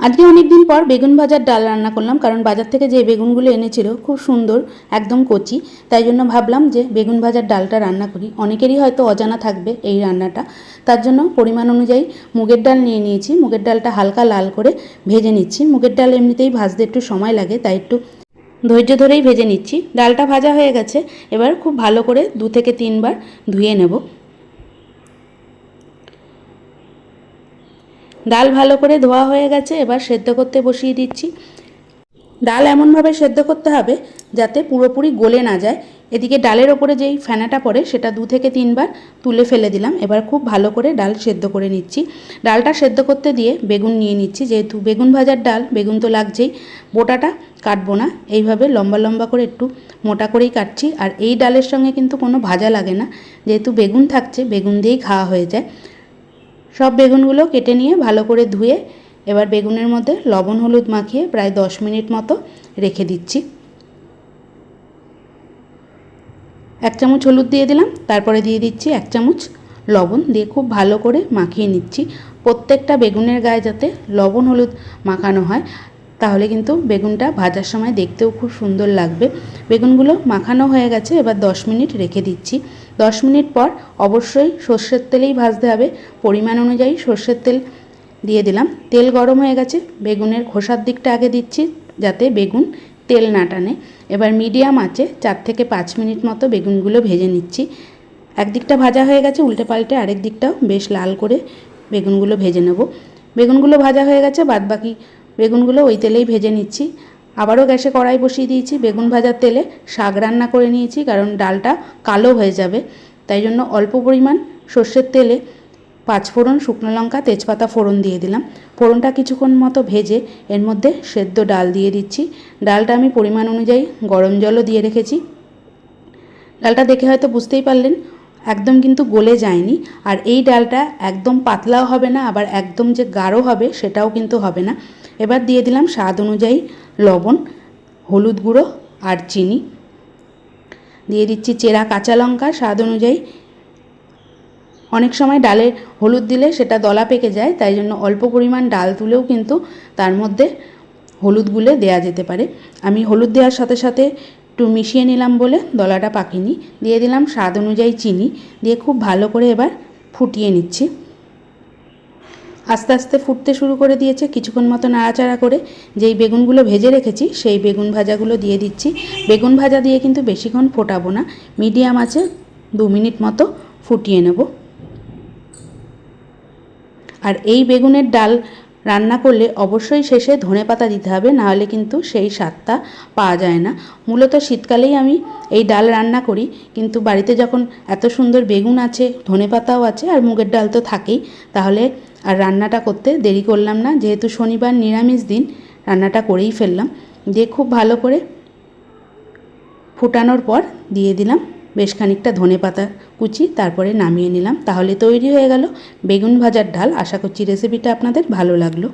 আজকে অনেক দিন পর বেগুন ভাজার ডাল রান্না করলাম, কারণ বাজার থেকে যে বেগুনগুলো এনেছিল খুব সুন্দর, একদম কচি। তাই জন্য ভাবলাম যে বেগুন ভাজার ডালটা রান্না করি। অনেকেরই হয়তো অজানা থাকবে এই রান্নাটা। তার জন্য পরিমাণ অনুযায়ী মুগের ডাল নিয়ে নিয়েছি। মুগের ডালটা হালকা লাল করে ভেজে নিচ্ছি। মুগের ডাল এমনিতেই ভাজতে একটু সময় লাগে, তাই একটু ধৈর্য ধরেই ভেজে নিচ্ছি। ডালটা ভাজা হয়ে গেছে, এবার খুব ভালো করে দু থেকে তিনবার ধুয়ে নেব। ডাল ভালো করে ধোয়া হয়ে গেছে, এবার সেদ্ধ করতে বসিয়ে দিচ্ছি। ডাল এমনভাবে সেদ্ধ করতে হবে যাতে পুরোপুরি গলে না যায়। এদিকে ডালের ওপরে যেই ফেনাটা পড়ে, সেটা দু থেকে তিনবার তুলে ফেলে দিলাম। এবার খুব ভালো করে ডাল সেদ্ধ করে নিচ্ছি। ডালটা সেদ্ধ করতে দিয়ে বেগুন নিয়ে নিচ্ছি। যেহেতু বেগুন ভাজার ডাল, বেগুন তো লাগছেই, বোটাটা কাটবো না। এইভাবে লম্বা লম্বা করে একটু মোটা করেই কাটছি। আর এই ডালের সঙ্গে কিন্তু কোনো ভাজা লাগে না। যেহেতু বেগুন থাকছে, বেগুন দিয়েই খাওয়া হয়ে যায়। সব বেগুনগুলো কেটে নিয়ে ভালো করে ধুয়ে এবার বেগুনের মধ্যে লবণ হলুদ মাখিয়ে প্রায় দশ মিনিট মতো রেখে দিচ্ছি। এক চামচ হলুদ দিয়ে দিলাম, তারপরে দিয়ে দিচ্ছি এক চামচ লবণ দিয়ে খুব ভালো করে মাখিয়ে নিচ্ছি। প্রত্যেকটা বেগুনের গায়ে যাতে লবণ হলুদ মাখানো হয় তাহলে কিন্তু বেগুনটা ভাজার সময় দেখতেও খুব সুন্দর লাগবে। বেগুনগুলো মাখানো হয়ে গেছে, এবার দশ মিনিট রেখে দিচ্ছি। দশ মিনিট পর অবশ্যই সর্ষের তেলেই ভাজতে হবে। পরিমাণ অনুযায়ী সর্ষের তেল দিয়ে দিলাম। তেল গরম হয়ে গেছে, বেগুনের খোসার দিকটা আগে দিচ্ছি যাতে বেগুন তেল না টানে। এবার মিডিয়াম আছে চার থেকে পাঁচ মিনিট মতো বেগুনগুলো ভেজে নিচ্ছি। একদিকটা ভাজা হয়ে গেছে, উল্টে পাল্টে আরেক দিকটাও বেশ লাল করে বেগুনগুলো ভেজে নেব। বেগুনগুলো ভাজা হয়ে গেছে বাদ বাকি বেগুনগুলো ওই তেলেই ভেজে নিচ্ছি। আবারও গ্যাসে কড়াই বসিয়ে দিয়েছি। বেগুন ভাজার তেলে শাক রান্না করে নিয়েছি, কারণ ডালটা কালো হয়ে যাবে। তাই জন্য অল্প পরিমাণ সর্ষের তেলে পাঁচ ফোড়ন শুকনো লঙ্কা, তেজপাতা ফোড়ন দিয়ে দিলাম। ফোড়নটা কিছুক্ষণ মতো ভেজে এর মধ্যে সেদ্ধ ডাল দিয়ে দিচ্ছি। ডালটা আমি পরিমাণ অনুযায়ী গরম জলও দিয়ে রেখেছি। ডালটা দেখে হয়তো বুঝতেই পারলেন, একদম কিন্তু গলে যায়নি। আর এই ডালটা একদম পাতলাও হবে না, আবার একদম যে গাঢ় হবে সেটাও কিন্তু হবে না। এবার দিয়ে দিলাম স্বাদ অনুযায়ী লবণ, হলুদ গুঁড়ো আর চিনি। দিয়ে দিচ্ছি চেরা কাঁচা লঙ্কা, স্বাদ অনুযায়ী অনেক সময় ডালে হলুদ দিলে সেটা দলা পেকে যায়, তাই জন্য অল্প পরিমাণ ডাল তুলেও কিন্তু তার মধ্যে হলুদ গুলে দেয়া যেতে পারে। আমি হলুদ দেওয়ার সাথে সাথে একটু মিশিয়ে নিলাম বলে দলাটা পাকিনি। দিয়ে দিলাম স্বাদ অনুযায়ী চিনি, দিয়ে খুব ভালো করে এবার ফুটিয়ে নিচ্ছি। আস্তে আস্তে ফুটতে শুরু করে দিয়েছে কিছুক্ষণ মতো নাড়াচাড়া করে। যেই বেগুনগুলো ভেজে রেখেছি, সেই বেগুন ভাজাগুলো দিয়ে দিচ্ছি। বেগুন ভাজা দিয়ে কিন্তু বেশিক্ষণ ফোটাবো না। মিডিয়াম আছে দু মিনিট মতো ফুটিয়ে নেব। আর এই বেগুনের ডাল রান্না করলে অবশ্যই শেষে ধনে পাতা দিতে হবে নাহলে কিন্তু সেই স্বাদটা পাওয়া যায় না। মূলত শীতকালেই আমি এই ডাল রান্না করি, কিন্তু বাড়িতে যখন এত সুন্দর বেগুন আছে, ধনে পাতাও আছে, আর মুগের ডাল তো থাকেই, তাহলে আর রান্নাটা করতে দেরি করলাম না, যেহেতু শনিবার নিরামিষ দিন, রান্নাটা করেই ফেললাম। দিয়ে খুব ভালো করে ফুটানোর পর দিয়ে দিলাম বেশ খানিকটা ধনে পাতা কুচি, তারপরে নামিয়ে নিলাম। তাহলে তৈরি হয়ে গেল বেগুন ভাজার ডাল। আশা করছি রেসিপিটা আপনাদের ভালো লাগল।